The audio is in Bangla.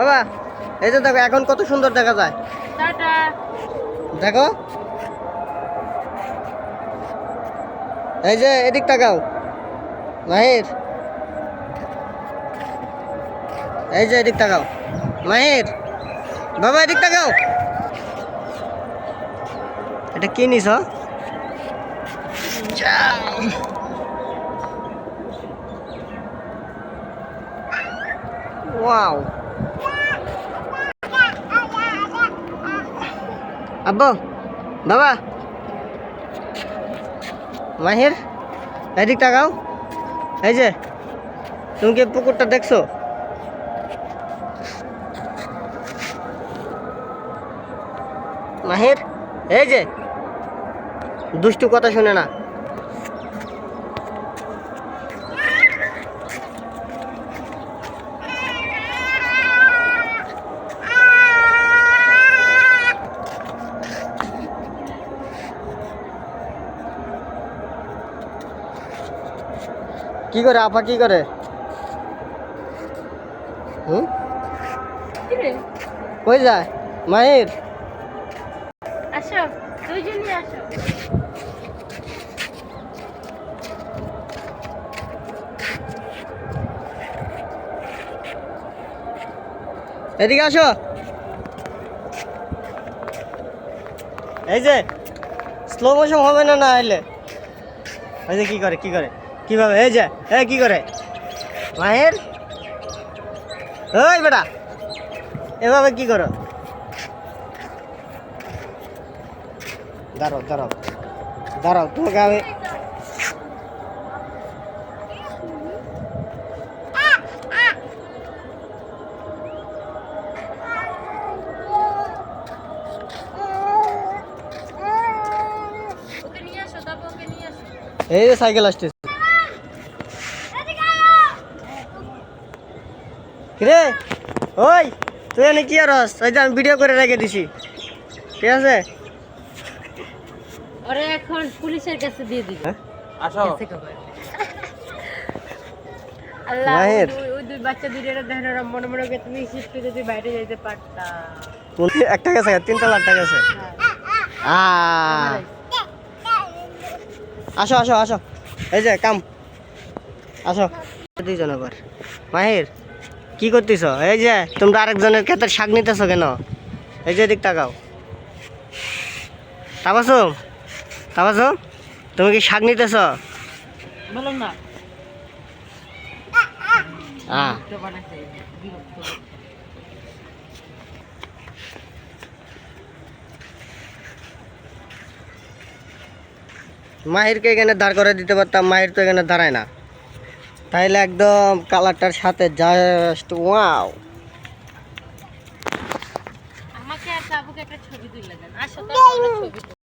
বাবা এই যে দেখো এখন কত সুন্দর দেখা যায়। দেখো। এই যে এদিক তাকাও। মাহির। এই যে এদিক তাকাও। মাহির। বাবা এদিক তাকাও। এটা কি নিস ওয়াও। আব্বু, বাবা। মাহির এদিক তাকাও এই যে, তুমি কি পুকুরটা দেখছ? মাহির, এই যে, দুষ্টু কথা শুনে না। কি করে আপা কি করে? হুম? কই যায়? মাহির? আসো দুইজনই আসো। এদিকে আসো। এই যে স্লো মোশন হবে না না এলে? এই যে কি করে কি করে? কীভাবে? এই যে এই কি করে? মাহের? ওই বেটা এভাবে কি করো? দাঁড়াও দাঁড়াও দাঁড়াও তোমাকে আমি এই যে সাইকেল আসতেছে। কিরে? ওই তুই এনে কি আর? এই যে আমি ভিডিও করে রেখে দিছি। ঠিক আছে? ওরে এখন পুলিশের কাছে দিয়ে দিবি। হ্যাঁ? আসো। আল্লাহ ওই দুই- বাচ্চা দুইটা দেখেন ওরা মনে মনে করে তুমি শিফটে যদি বাইরে যাইতে একটা গেছে তিনটা আ আসো আসো আসো। এই যে কাম। আসো। দুইজন আবার। মাহির। কি করতেছ? এই যে তোমরা আরেকজনের ক্ষেতের শাক নিতেছো কেন? এই যে দিক তাকাও। তাবাসুম তাবাসুম তুমি কি শাক নিতেছ? বললাম না। হ্যাঁ মাহিরকে এখানে দাঁড় করে দিতে পারতাম মাহির তো এখানে দাঁড়ায় না। তাইলে একদম কালারটার সাথে জাস্ট ওয়াও আমাকে আর একটা ছবি তুলে দেন। আসো তো ছবি।